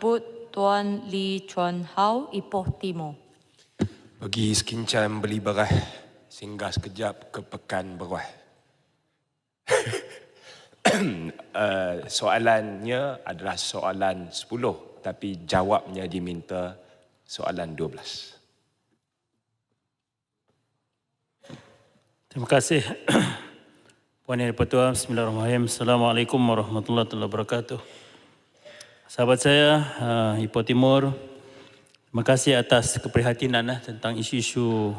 Jemput Tuan Lee Chuan Hao, Ipoh Timur. Pergi sekincam beli beras, singgah sekejap ke pekan beras. uh, soalannya adalah soalan 10 tapi jawabnya diminta soalan 12. Terima kasih. Puan Yang Dipertua, Bismillahirrahmanirrahim. Assalamualaikum warahmatullahi wabarakatuh. Sahabat saya, uh, Ipoh Timur, terima kasih atas keprihatinan uh, tentang isu-isu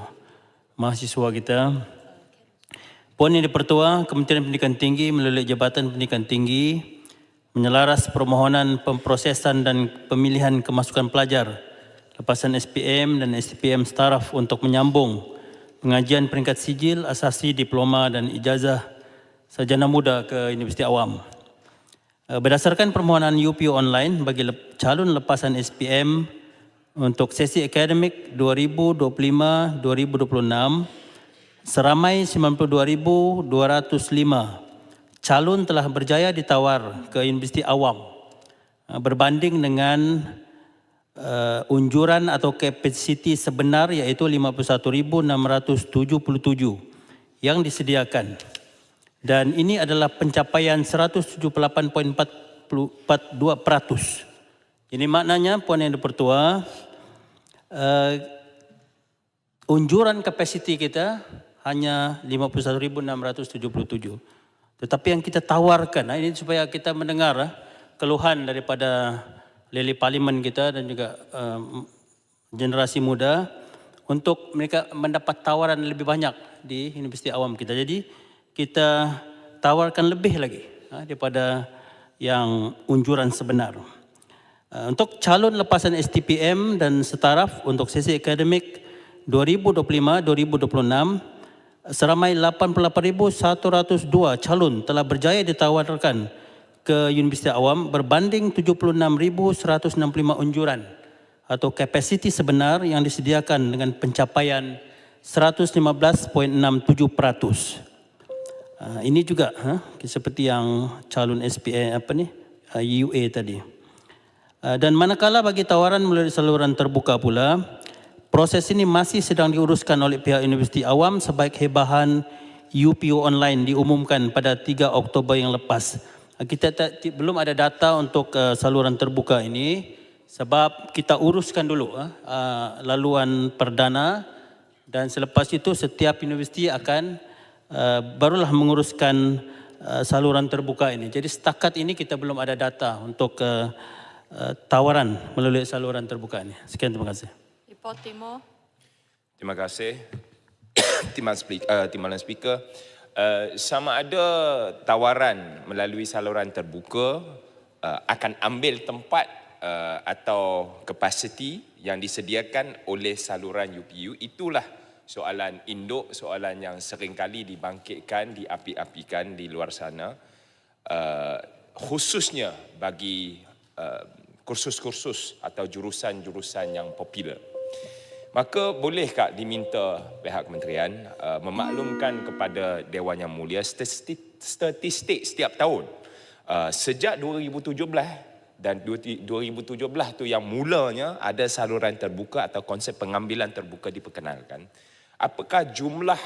mahasiswa kita. Puan Yang Dipertua, Kementerian Pendidikan Tinggi melalui Jabatan Pendidikan Tinggi menyelaras permohonan pemprosesan dan pemilihan kemasukan pelajar lepasan SPM dan SPM staraf untuk menyambung pengajian peringkat sijil, asasi, diploma dan ijazah sarjana muda ke Universiti Awam. Eh, Berdasarkan permohonan UPU online bagi calon lepasan SPM untuk sesi akademik 2025-2026, seramai 92,205 calon telah berjaya ditawar ke Universiti Awam eh, berbanding dengan uh, unjuran atau kapasiti sebenar iaitu 51,677 yang disediakan. Dan ini adalah pencapaian 178.42%. Ini maknanya Puan Yang Dipertua, uh, unjuran kapasiti kita hanya 51,677. Tetapi yang kita tawarkan, nah ini supaya kita mendengar ah, keluhan daripada lili parlimen kita dan juga um, generasi muda untuk mereka mendapat tawaran lebih banyak di Universiti Awam kita. Jadi kita tawarkan lebih lagi ah, daripada yang unjuran sebenar. Uh, Untuk calon lepasan STPM dan setaraf untuk sesi akademik 2025-2026, seramai 88,102 calon telah berjaya ditawarkan ke Universiti Awam berbanding 76,165 unjuran atau kapasiti sebenar yang disediakan dengan pencapaian 115.67%. Uh, ini juga ha, seperti yang calon SPA apa ni uh, UA tadi. Uh, dan manakala bagi tawaran melalui saluran terbuka pula, proses ini masih sedang diuruskan oleh pihak Universiti Awam sebaik hebahan UPU online diumumkan pada 3 Oktober yang lepas. Kita tak, belum ada data untuk uh, saluran terbuka ini sebab kita uruskan dulu uh, laluan perdana dan selepas itu setiap universiti akan uh, barulah menguruskan uh, saluran terbuka ini. Jadi setakat ini kita belum ada data untuk uh, uh, tawaran melalui saluran terbuka ini. Sekian terima kasih. Ipoh Timur. Terima kasih. Timbalan speaker, uh, Timbalan speaker. Uh, sama ada tawaran melalui saluran terbuka uh, akan ambil tempat uh, atau kapasiti yang disediakan oleh saluran UPU itulah soalan induk soalan yang seringkali dibangkitkan diapi-apikan di luar sana. Uh, khususnya bagi uh, kursus-kursus atau jurusan-jurusan yang popular. Maka bolehkah diminta pihak kementerian uh, memaklumkan kepada Dewan Yang Mulia statistik setiap tahun. Uh, sejak 2017 dan 2017 tu yang mulanya ada saluran terbuka atau konsep pengambilan terbuka diperkenalkan. Apakah jumlah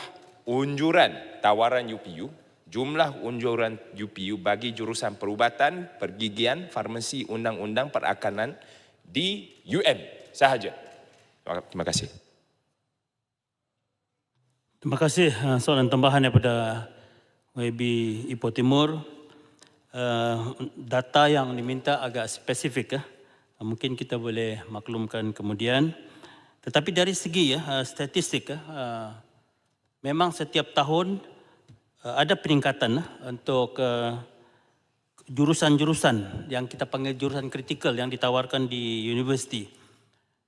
unjuran tawaran UPU, jumlah unjuran UPU bagi jurusan perubatan, pergigian, farmasi, undang-undang, perakanan di UM sahaja? Terima kasih. Terima kasih uh, soalan tambahan daripada YB Ipoh Timur. Uh, data yang diminta agak spesifik. Uh. Mungkin kita boleh maklumkan kemudian. Tetapi dari segi ya, uh, statistik, uh, memang setiap tahun uh, ada peningkatan uh, untuk jurusan-jurusan yang kita panggil jurusan kritikal yang ditawarkan di universiti.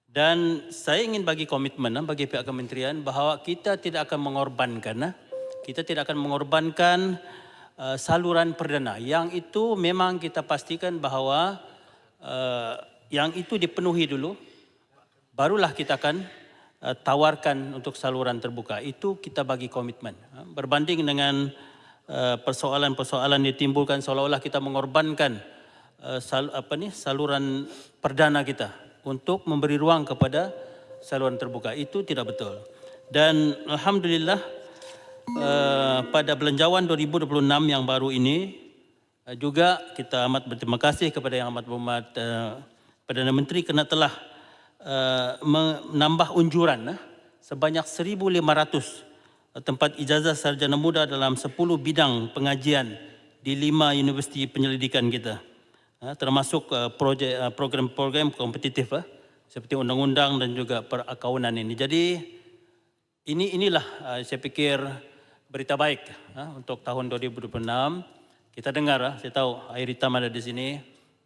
Dan saya ingin bagi komitmen ah, bagi pihak kementerian bahawa kita tidak akan mengorbankan, kita tidak akan mengorbankan saluran perdana. Yang itu memang kita pastikan bahawa yang itu dipenuhi dulu, barulah kita akan uh, tawarkan untuk saluran terbuka. Itu kita bagi komitmen. ah. Berbanding dengan uh, persoalan-persoalan ditimbulkan seolah-olah kita mengorbankan uh, sal, apa ni saluran perdana kita untuk memberi ruang kepada saluran terbuka itu tidak betul. Dan alhamdulillah uh, pada belanjawan 2026 yang baru ini uh, juga kita amat berterima kasih kepada yang amat berhormat uh, Perdana Menteri kerana telah uh, menambah unjuran uh, sebanyak 1,500 tempat ijazah sarjana muda dalam 10 bidang pengajian di lima universiti penyelidikan kita. Ha, termasuk uh, projek, uh, program-program kompetitif uh, seperti undang-undang dan juga perakaunan ini. Jadi ini inilah uh, saya fikir berita baik uh, untuk tahun 2026. Kita dengar, uh, saya tahu Air Hitam ada di sini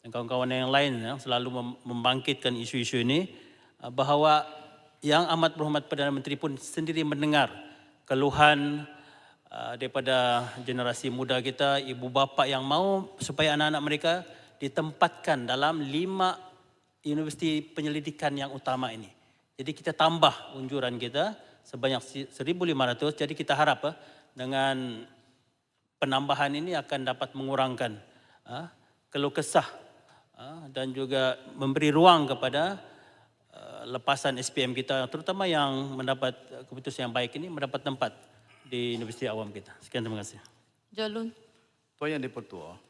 dan kawan-kawan yang lain uh, selalu mem- membangkitkan isu-isu ini uh, bahawa yang amat berhormat Perdana Menteri pun sendiri mendengar keluhan uh, daripada generasi muda kita, ibu bapa yang mau supaya anak-anak mereka ditempatkan dalam lima universiti penyelidikan yang utama ini. Jadi kita tambah unjuran kita sebanyak si- 1,500. Jadi kita harap uh, dengan penambahan ini akan dapat mengurangkan uh, keluh kesah dan juga memberi ruang kepada uh, lepasan SPM kita terutama yang mendapat uh, keputusan yang baik ini mendapat tempat di Universiti Awam kita. Sekian terima kasih. Jalun. Tuan Yang di-Pertua,